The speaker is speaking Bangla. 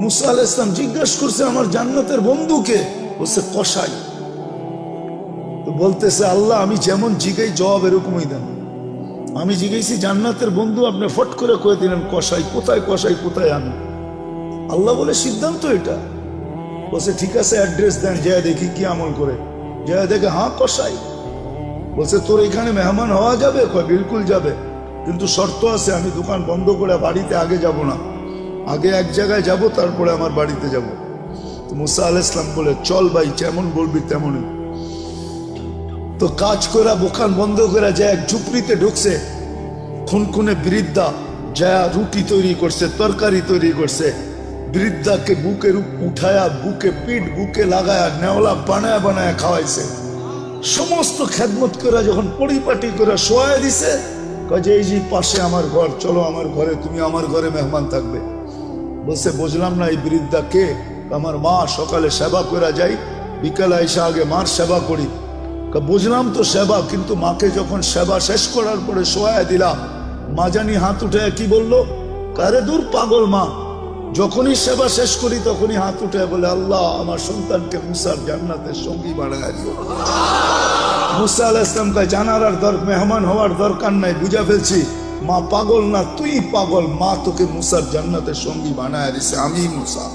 মুসা আল ইসলাম জিজ্ঞাসা করছে আমার জান্নাতের বন্ধুকে, বলছে কষাই বলতেছে, আল্লাহ, আমি যেমন জিগাই, জবাব এরকমই দেন। আমি জিজ্ঞেসি জান্নাতের বন্ধু আপনি ফট করে কয়ে দিলেন কষাই কোথায় কষাই কোথায় আমি? আল্লাহ বলে, সিদ্ধান্ত এটা। বলছে, ঠিক আছে, অ্যাড্রেস দেন যায় দেখি কি আমল করে। যায় দেখে হ্যাঁ কষাই বলছে, তোর এখানে মেহমান হওয়া যাবে? কয়, বিলকুল যাবে। কিন্তু শর্ত আছে, আমি দোকান বন্ধ করে বাড়িতে আগে যাব না। আগে এক জায়গায় যাব, তারপরে আমার বাড়িতে যাব। মুসা আল ইসলাম বলে, চল ভাই, যেমন বলবি তেমনই। তো কাজ করা দোকান বন্ধ করা যায়, এক ঝুপড়িতে ঢুকছে, খুনখুনে বৃদ্ধা যা রুটি তৈরি করছে, তরকারি তৈরি করছে। বৃদ্ধাকে বুকের উঠায়া, বুকে পিঠ, বুকে লাগায়া, নেওলা বানায় বানায় খাওয়াইছে। সমস্ত খেদমত করে যখন পরিপাটি করে শোয়া দিছে কাজে এই যে পাশে আমার ঘর, চলো আমার ঘরে, তুমি আমার ঘরে মেহমান থাকবে। বলছে, বুঝলাম না এই বৃদ্ধা কে আমার মা সকালে সেবা করে যাই, বিকালে এসে আগে মার সেবা করি। বুঝলাম তো সেবা, কিন্তু মাকে যখন সেবা শেষ করার পরে শোয়া দিলাম, মা জানি হাত উঠে কি বলল? কারে দূর পাগল মা। যখনই সেবা শেষ করি, তখনই হাত উঠে বলে, আল্লাহ, আমার সন্তানকে মুসার জান্নাতের সঙ্গী বানায় দিও। মুসা আল ইসলামকে জানার আর দর, মেহমান হওয়ার দরকার নাই, বুঝা ফেলছি। মা পাগল না তুই পাগল। মা তোকে মুসার জান্নাতের সঙ্গী বানায় দিছে আমি মুসা।